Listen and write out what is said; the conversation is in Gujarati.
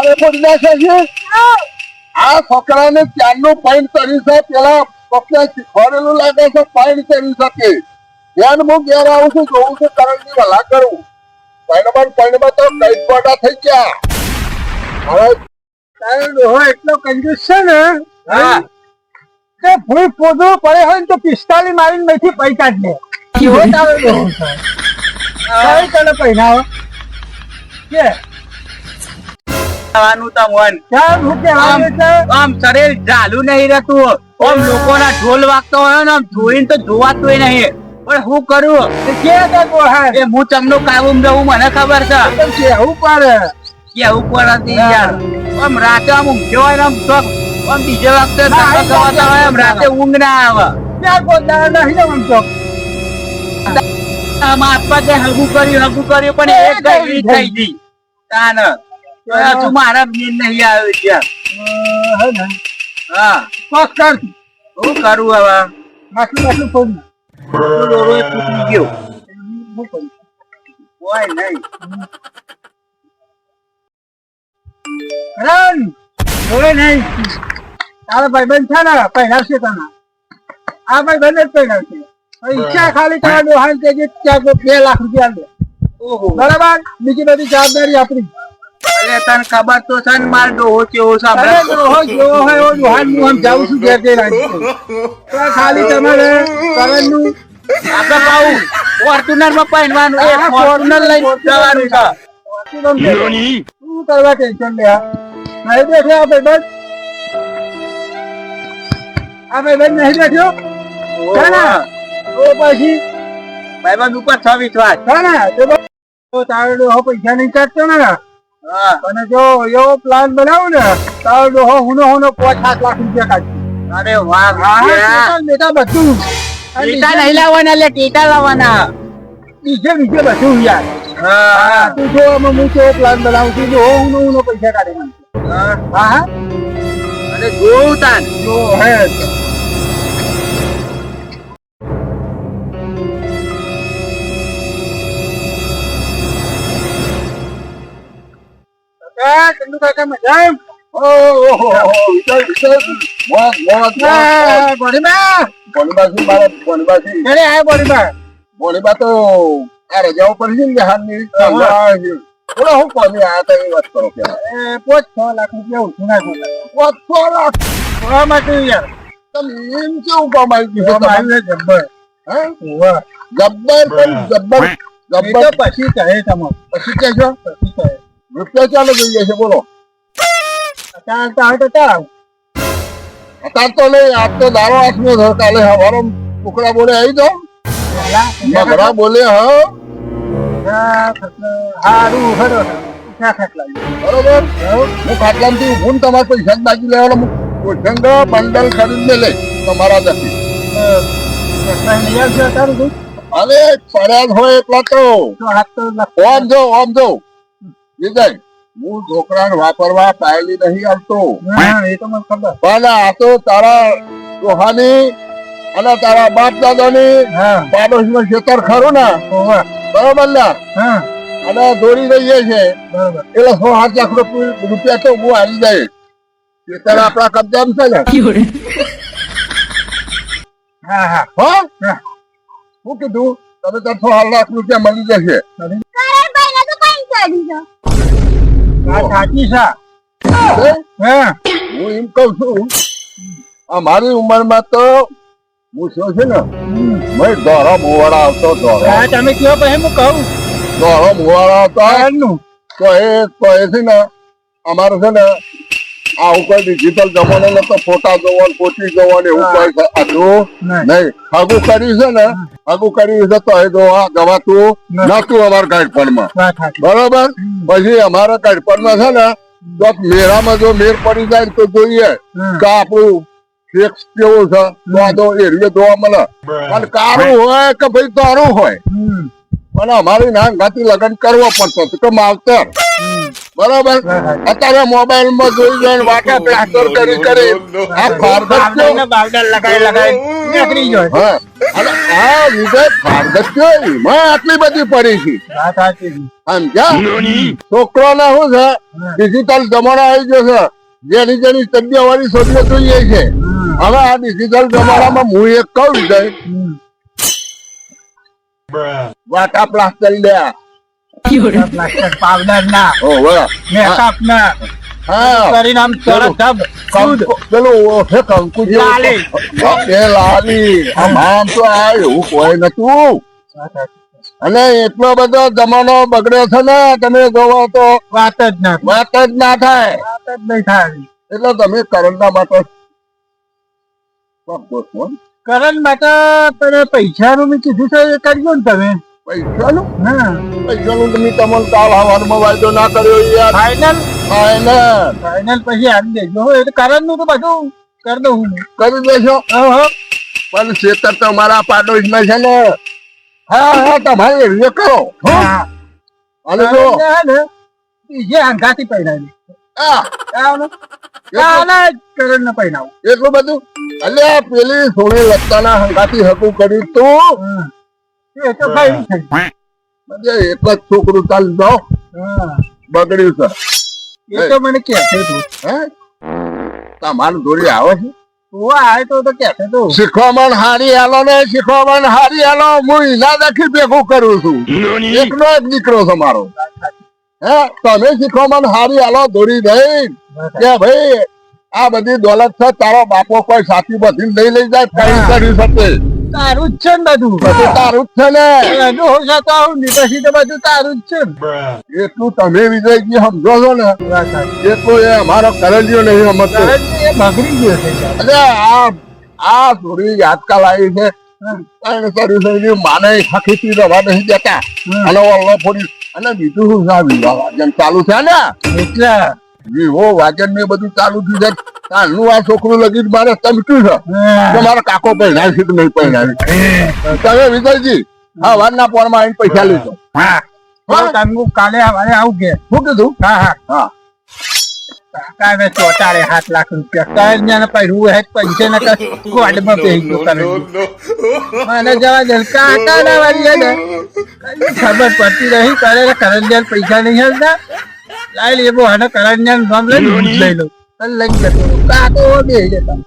તારે પડી નાખે છે? આ છોકરાને ચારનું પાઇન કરી છે? પેલા શીખવાડેલું લાગે છે પાઇન કરી શકે ધ્યાન હું ઘેર આવું છું જોઉં છું કરણની ભલા કરું. પાઇનમાં પાઇનમાં તો કઈ પાટા થઈ ગયા. હવે તારો ડોહો એટલો કંજૂસ છે ને હા. કે ભૂલ પોદળું પડે હોય ને તો પિસ્તાલી મારીને મેથી પૈસા જ લે. કેવો તારો ડોહો છે? કઈ તને પહેરાવો કે? ખાવાનું તો મન હું આમ છે. આમ શરીર ચાલુ નહીં રહેતું. આમ લોકોના ઢોલ વાગતો હોય ને આમ જોઈને તો જોવાતું નહીં. પણ હું કરું? કે કે તો ડોહા એ હું તમને કાબુ દઉં મને ખબર છે. તો કેવું પડે? કેવું પડે યાર. આમ રાતે આમ ઊંઘ્યો ને આમ તો આમ બીજે વખતે ના, ધક્કા હોય આમ રાતે ઊંઘ ના આવે. ત્યાં ગોદા નહીં આમ તો આમ આપવા કે હગું કર્યું હગું કર્યું પણ એક ગઈ થઈ ગઈ. તાન. હજુ મારા નીંદ નહીં આવ્યો ત્યાં હા કર. હવે? માથું માથું ફોન. ડોરો એ તૂટી ગયો. કોઈ નહીં. રન હવે નહીં. તારો ભાઈબંધ છે ને પહેરાવશે તને. આ ભાઈબંધ જ પહેરાવશે ઈચ્છા ખાલી તારા કે તો બે લાખ રૂપિયા લે. બરાબર? બીજી બધી જવાબદારી આપણી. અરે તને ખબર તો છે ને માર ડોહો કેવો છે આપણે ડોહો જેવો હોય એવો ડોહાન હું આમ જાઉં છું ઘેર જઈ રાખી ખાલી તમારે કરણનું આપણે પાઉં. ફોર્ચ્યુનરમાં પહેરવાનું એ ફોર્ચ્યુનર લઈને જવાનું છે. શું કરવા ટેન્શન લે નહીં બેઠો આ ભાઈબંધ આ ભાઈબંધ નહીં બેઠો? છે ને? તો પછી? ભાઈબંધ ઉપર છ વિશ્વાસ છે ને તો. તારો પૈસા નહીં કાઢતો ને હા? અને જો એવો પ્લાન બનાવું ને તારો ડોહો હુનો હુનો પાંચ સાત લાખ રૂપિયા કાઢશે. અરે વાહ બેટા. બધું. ટીટા નહીં લાવવાના એટલે ટીટા લાવવાના. બીજે બીજે બધું યાર. હા. તું જો આમાં હું કેવો પ્લાન બનાવું છું જો હુનો હુનો પૈસા કાઢી હા. હા હા. અને જોઉં તાન. જો હે. ભણબાજી ઘરે આય ભણીબા. ભણબા તો આ રજાઓ પર છે ને હાલની થોડા હું. કોની આ તો એ વાત કરો કે. પોચ છ લાખ રૂપિયા ઓછું નાખ્યું. છ લાખ? માટે યાર. તમે એમ કેવું ગયું જબ્બર. વાહ. જબ્બર પણ જબ્બર. જબ્બર પછી કહે તમારે. પછી કે રૂપિયા ચાલુ થઈ જશે છે બોલો. અત્યારે તો આવે તો ચાલ. અત્યારે તો નહીં આજ તો દારો હાથનો થયો કાલે હવારો કુકડા બોલે આવી પહેલા મગરા બોલે હ. હારું, હરો. બરોબર? હું. ખાટલામાંથી ને તમારે પૈસા જ બાકી લેવાનો હું બંડલ ખરીદને લઈ તમારા લઈ અત્યારે અરે જ હોય એટલા તો. તો તો ઓમ જો ઓમ જો. વિજય હું છોકરાને વાપરવા પાયલી નહીં આવતો. હા, એ તો મને ખબર. પણ આ તો તારા રોહાની અને તારા બાપ દાદાની હા, પાડોશનું ખેતર ખરું ને? બરોબર ને? અને દોડી રહીએ છે એટલે સો આઠ લાખ રૂપિયા રૂપિયા તો હું આવી જાય. ખેતર આપણા કબજામાં છે ને? હા, હા. હો? કીધું તમે તો સો આઠ લાખ રૂપિયા મળી જશે. વાત સાચી છે. હે? હું એમ કઉ છું અમારી ઉંમરમાં તો હું શું છે ને. મેં દોરો મુવાડા આવતો દોરો હા, તમે કયો પછી હું કહું દોરો મુવાડા આવતો? તો એ તો એ છે ને અમારે છે ને આ ઉપર ડિજિટલ જમાનો ને ફોટા જોવાનું પોતી જોવાનું એવું કોઈ છે. આટલું નહીં. નહીં. કર્યું છે ને હગું કર્યું છે તો એ જોવા ગવાતું નતું અમારા સાચી. બરોબર? પછી અમારા ગાડપણમાં છે ને તો મેળામાં જો મેર પડી જાય ને તો જોઈએ. કે આપણું ફિક્સ કેવું છે. તો આ તો એરિયો જોવા મળે. અને કારું હોય કે ભાઈ તારું હોય? અને અમારી ના ગાતી લગ્ન કરવો પડતો હતો કે માવતર. બરોબર? અત્યારે મોબાઈલમાં જોઈ જોઈને વાટા પ્લાસ્ટર કરી કરી આ ફારગત બાવડા લગાઈ લગાઈ. નીકળી જાય હા. અને આ વિજય ફારગત એમાં આટલી બધી પડી છે. વાત સાચી છે. સમજ્યા? છોકરો ને શું છે ડિજિટલ જમાનો આવી ગયો છે જેની જેની તબિયત વાળી છોકરીઓ જોઈએ છે. હવે આ ડિજિટલ જમાનામાં હું એક કહું જય હમ. વાટા પ્લાસ્ટર લે પ્લાસ્ટર પાવડર ના ઓ મેકઅપ ના હા કરીને આમ સરસ ધબ શુદ્ધ. કંકુ- પેલું ઓઠે કંકુ લાલી. એ લાલી આમ આમ તો આ એવું કોઈ નતું અને એટલો બધો જમાનો બગડ્યો છે ને તમે જોવો તો વાત જ ના વાત જ ના થાય વાત જ નહીં થાય એટલે તમે કરંટા માટે? કરણ માટે પેલા પૈસાનું મેં કીધું છે એ કરજો ને તમે. પૈસાનું? હા. પૈસાનું તમે તમને કાલ હવારમાં વાયદો ના કર્યો યાર. ફાઈનલ ફાઈનલ ફાઈનલ પછી આપી દેજો. હો, એટલે કરણનું તો બધું કરી દઉં કરી દેશો. હો, હો. પણ શેતર તો મારા પાડોશમાં છે ને. હા. હા તમારે એવી કરો હા. અને જો બીજે આંગાથી પહેરાવી કરણ ને. પહેરાવું એટલું બધું? અલ્યા પેલી સોની લત્તાના હંગાથી હકું કર્યું તું. એ તો ભાઈ એક જ છોકરું ચાલ જાઓ. બગડ્યું છે. એ તો મને કહેતો તું. હે? તમારું દોરી આવે છે. તું આવે તો તો કહેતો તું. શીખવામાં હારી આલો ને શીખવામાં હારી આલો હું ઈના દેખી ભેગું કરું છું. એકનો એક દીકરો છે મારો. હે તમે શીખવામાં હારી હાલો દોરી દઈ કે ભાઈ આ બધી દોલત છે તારો બાપો કોઈ સાથી બધી લઈ લઈ જાય કઈ કરી શકે. તારું જ છે ને બધું. બધું તારું જ છે ને. એનું તો બધું તારું જ છે એટલું તમે વિજયજી સમજો છો ને. એટલું એ અમારો કરેલિયો નહીં સમજતો એ બગડી ગયો છે એટલે આ આ થોડી યાદકાલ આવી છે. માને હકીકી રવા નહીં દેતા. અને ઓલો ફોડી અને બીજું શું સારું વાંચન વિવાહ ચાલુ છે ને? એટલે? વિવો વાજન ને બધું ચાલુ થયું છે. કાલનું આ છોકરું લગી મારે તમક્યું છે. મારો કાકો પહેરાય છે નહીં પહેરાય? તમે વિજયજી હા વારના પોરમાં આવીને પૈસા લેજો હા. કાલે આવું કે. શું કીધું? હા હા. હા. કાલે ચોટાડે સાત લાખ રૂપિયા. કન્યાને પહેરવું હે પૈસે ને ગોડમાં પહેરી ગયો કરણ મને જવા દે કાકા ના વાળી ને. ખબર પડતી રહી કરે કરંજાન પૈસા નહીં હલતા. લાઈ લેવો હને કરંજાન નામ લઈ લઈ લઉં લઈ જતો કાકો બે જતા.